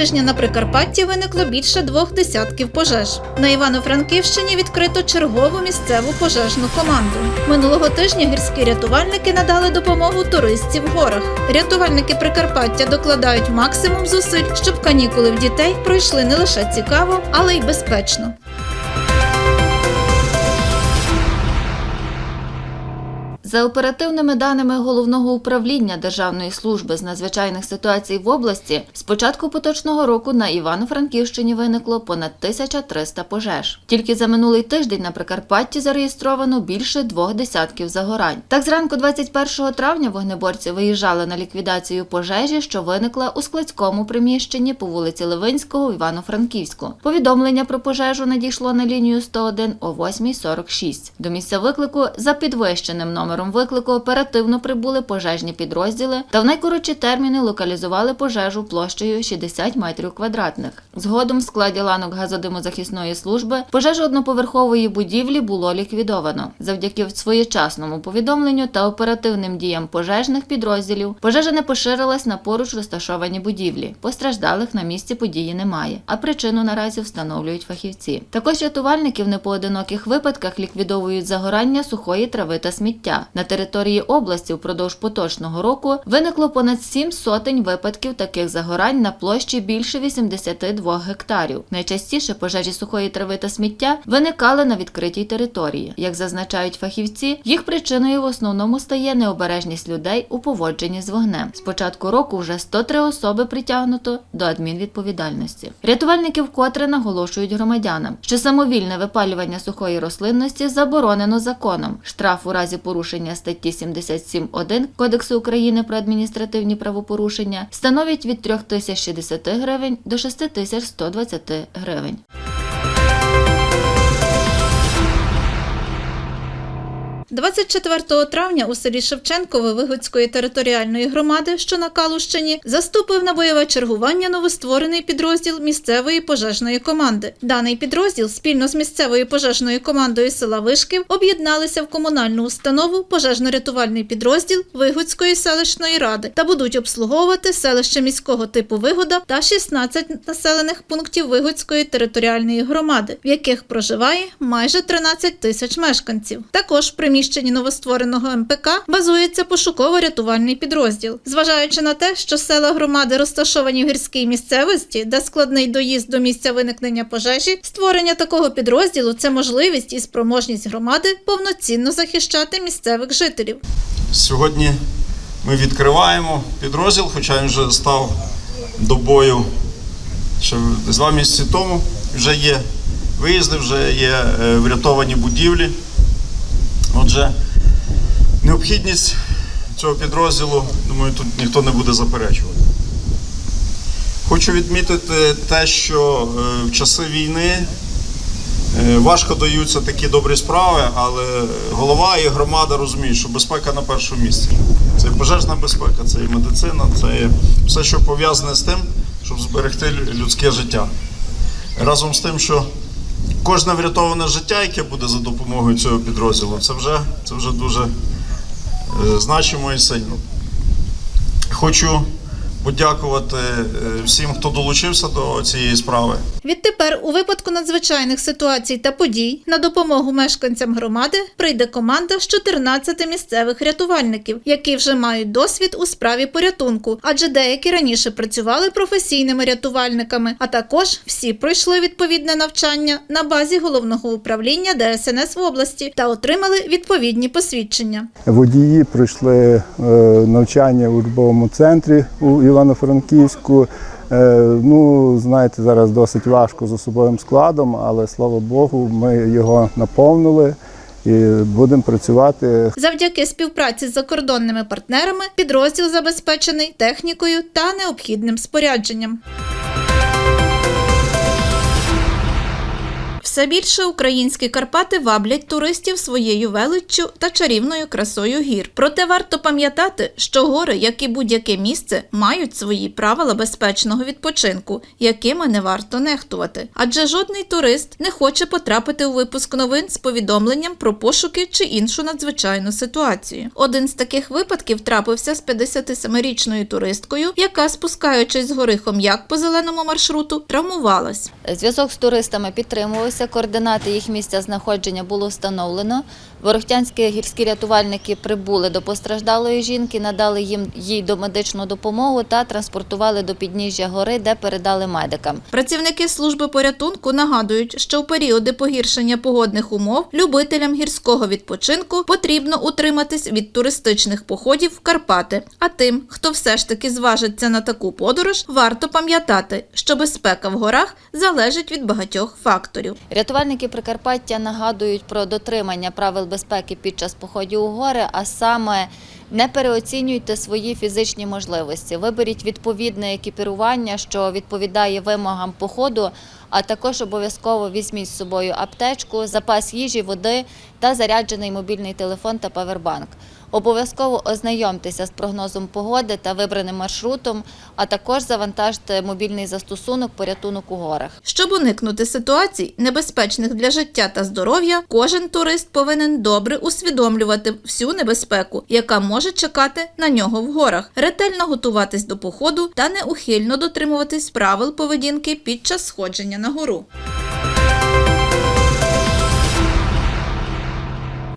Тижня на Прикарпатті виникло більше двох десятків пожеж. На Івано-Франківщині відкрито чергову місцеву пожежну команду. Минулого тижня гірські рятувальники надали допомогу туристів в горах. Рятувальники Прикарпаття докладають максимум зусиль, щоб канікули в дітей пройшли не лише цікаво, але й безпечно. За оперативними даними головного управління Державної служби з надзвичайних ситуацій в області, з початку поточного року на Івано-Франківщині виникло понад 1300 пожеж. Тільки за минулий тиждень на Прикарпатті зареєстровано більше двох десятків загорань. Так, зранку 21 травня вогнеборці виїжджали на ліквідацію пожежі, що виникла у складському приміщенні по вулиці Левинського в Івано-Франківську. Повідомлення про пожежу надійшло на лінію 101 о 8.46. До місця виклику за підвищеним номером виклику оперативно прибули пожежні підрозділи та в найкоротші терміни локалізували пожежу площею 60 метрів квадратних. Згодом в складі ланок газодимозахисної служби пожежу одноповерхової будівлі було ліквідовано. Завдяки своєчасному повідомленню та оперативним діям пожежних підрозділів пожежа не поширилась на поруч розташовані будівлі. Постраждалих на місці події немає, а причину наразі встановлюють фахівці. Також рятувальники в непоодиноких випадках ліквідовують загорання сухої трави та сміття. На території області впродовж поточного року виникло понад сім сотень випадків таких загорань на площі більше 82 гектарів. Найчастіше пожежі сухої трави та сміття виникали на відкритій території. Як зазначають фахівці, їх причиною в основному стає необережність людей у поводженні з вогнем. З початку року вже 103 особи притягнуто до адмінвідповідальності. Рятувальники вкотре наголошують громадянам, що самовільне випалювання сухої рослинності заборонено законом. Штраф у разі порушення статті 77.1 Кодексу України про адміністративні правопорушення становить від 3060 гривень до 6120 гривень. – 24 травня у селі Шевченкове Вигодської територіальної громади, що на Калущині, заступив на бойове чергування новостворений підрозділ місцевої пожежної команди. Даний підрозділ спільно з місцевою пожежною командою села Вишків об'єдналися в комунальну установу пожежно-рятувальний підрозділ Вигодської селищної ради та будуть обслуговувати селище міського типу Вигода та 16 населених пунктів Вигодської територіальної громади, в яких проживає майже 13 тисяч мешканців. Також в приміщенні новоствореного МПК базується пошуково-рятувальний підрозділ. Зважаючи на те, що села громади розташовані в гірській місцевості, де складний доїзд до місця виникнення пожежі, створення такого підрозділу це можливість і спроможність громади повноцінно захищати місцевих жителів. Сьогодні ми відкриваємо підрозділ, хоча він вже став до бою ще два місяці тому. Вже є виїзди, вже є е, врятовані будівлі. Отже, необхідність цього підрозділу, думаю, тут ніхто не буде заперечувати. Хочу відмітити те, що е, в часи війни Е, Важко даються такі добрі справи, але голова і громада розуміють, що безпека на першому місці. Це і пожежна безпека, це і медицина, це і все, що пов'язане з тим, щоб зберегти людське життя. Разом з тим, що кожне врятоване життя, яке буде за допомогою цього підрозділу, це вже, це вже дуже е, значимо і сильно. Хочу подякувати е, всім, хто долучився до цієї справи. Відтепер, у випадку надзвичайних ситуацій та подій, на допомогу мешканцям громади прийде команда з 14 місцевих рятувальників, які вже мають досвід у справі порятунку, адже деякі раніше працювали професійними рятувальниками, а також всі пройшли відповідне навчання на базі головного управління ДСНС в області та отримали відповідні посвідчення. Водії пройшли е, навчання в учбовому центрі у Івано-Франківську. Е, Ну, знаєте, зараз досить важко з особовим складом, але слава Богу, ми його наповнили і будемо працювати Завдяки співпраці з закордонними партнерами підрозділ забезпечений технікою та необхідним спорядженням. Все більше українські Карпати ваблять туристів своєю величчю та чарівною красою гір. Проте варто пам'ятати, що гори, як і будь-яке місце, мають свої правила безпечного відпочинку, якими не варто нехтувати. Адже жодний турист не хоче потрапити у випуск новин з повідомленням про пошуки чи іншу надзвичайну ситуацію. Один з таких випадків трапився з 57-річною туристкою, яка, спускаючись з гори Хом'як по зеленому маршруту, травмувалась. Зв'язок з туристами підтримувався, координати їх місця знаходження було встановлено. Ворохтянські гірські рятувальники прибули до постраждалої жінки, надали їм їй домедичну допомогу та транспортували до підніжжя гори, де передали медикам. Працівники служби порятунку нагадують, що в періоди погіршення погодних умов любителям гірського відпочинку потрібно утриматись від туристичних походів в Карпати. А тим, хто все ж таки зважиться на таку подорож, варто пам'ятати, що безпека в горах залежить від багатьох факторів. Рятувальники Прикарпаття нагадують про дотримання правил безпеки під час походів у гори, а саме не переоцінюйте свої фізичні можливості. Виберіть відповідне екіпірування, що відповідає вимогам походу, а також обов'язково візьміть з собою аптечку, запас їжі, води та заряджений мобільний телефон та павербанк. Обов'язково ознайомтеся з прогнозом погоди та вибраним маршрутом, а також завантажте мобільний застосунок порятунок у горах. Щоб уникнути ситуацій, небезпечних для життя та здоров'я, кожен турист повинен добре усвідомлювати всю небезпеку, яка може чекати на нього в горах, ретельно готуватись до походу та неухильно дотримуватись правил поведінки під час сходження на гору.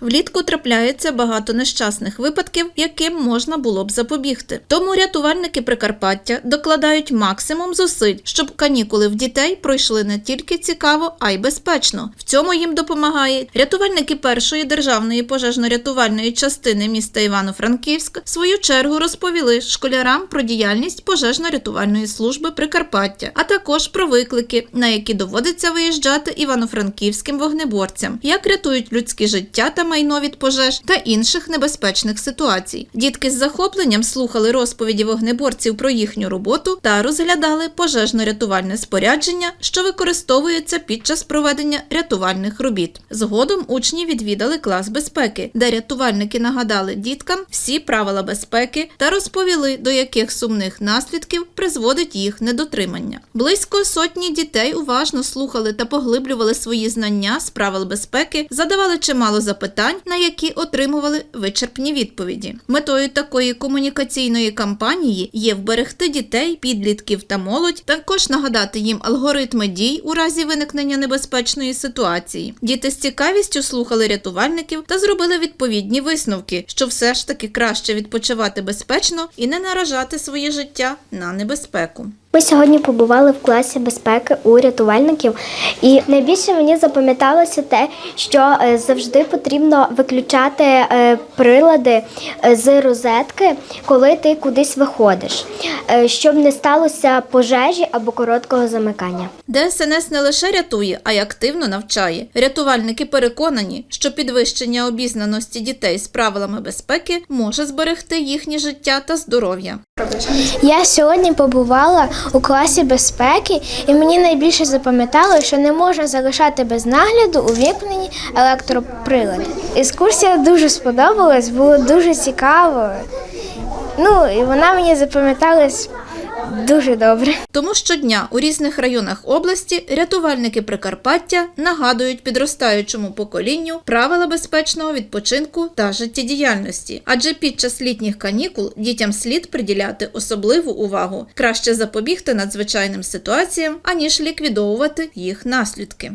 Влітку трапляється багато нещасних випадків, яким можна було б запобігти. Тому рятувальники Прикарпаття докладають максимум зусиль, щоб канікули в дітей пройшли не тільки цікаво, а й безпечно. В цьому їм допомагають рятувальники першої державної пожежно-рятувальної частини міста Івано-Франківськ. В свою чергу розповіли школярам про діяльність пожежно-рятувальної служби Прикарпаття, а також про виклики, на які доводиться виїжджати івано-франківським вогнеборцям, як рятують людське життя та майно від пожеж та інших небезпечних ситуацій. Дітки з захопленням слухали розповіді вогнеборців про їхню роботу та розглядали пожежно-рятувальне спорядження, що використовується під час проведення рятувальних робіт. Згодом учні відвідали клас безпеки, де рятувальники нагадали діткам всі правила безпеки та розповіли, до яких сумних наслідків призводить їх недотримання. Близько сотні дітей уважно слухали та поглиблювали свої знання з правил безпеки, задавали чимало запитань, на які отримували вичерпні відповіді. Метою такої комунікаційної кампанії є вберегти дітей, підлітків та молодь, також нагадати їм алгоритми дій у разі виникнення небезпечної ситуації. Діти з цікавістю слухали рятувальників та зробили відповідні висновки, що все ж таки краще відпочивати безпечно і не наражати своє життя на небезпеку. Ми сьогодні побували в класі безпеки у рятувальників, і найбільше мені запам'яталося те, що е, завжди потрібно виключати е, прилади е, з розетки, коли ти кудись виходиш, щоб не сталося пожежі або короткого замикання. ДСНС не лише рятує, а й активно навчає. Рятувальники переконані, що підвищення обізнаності дітей з правилами безпеки може зберегти їхнє життя та здоров'я. Я сьогодні побувала у класі безпеки, і мені найбільше запам'ятало, що не можна залишати без нагляду увімкнені електроприлади. Екскурсія дуже сподобалась, було дуже цікаво. Ну і вона мені запам'яталась дуже добре. Тому щодня у різних районах області рятувальники Прикарпаття нагадують підростаючому поколінню правила безпечного відпочинку та життєдіяльності. Адже під час літніх канікул дітям слід приділяти особливу увагу, краще запобігти надзвичайним ситуаціям, аніж ліквідовувати їх наслідки.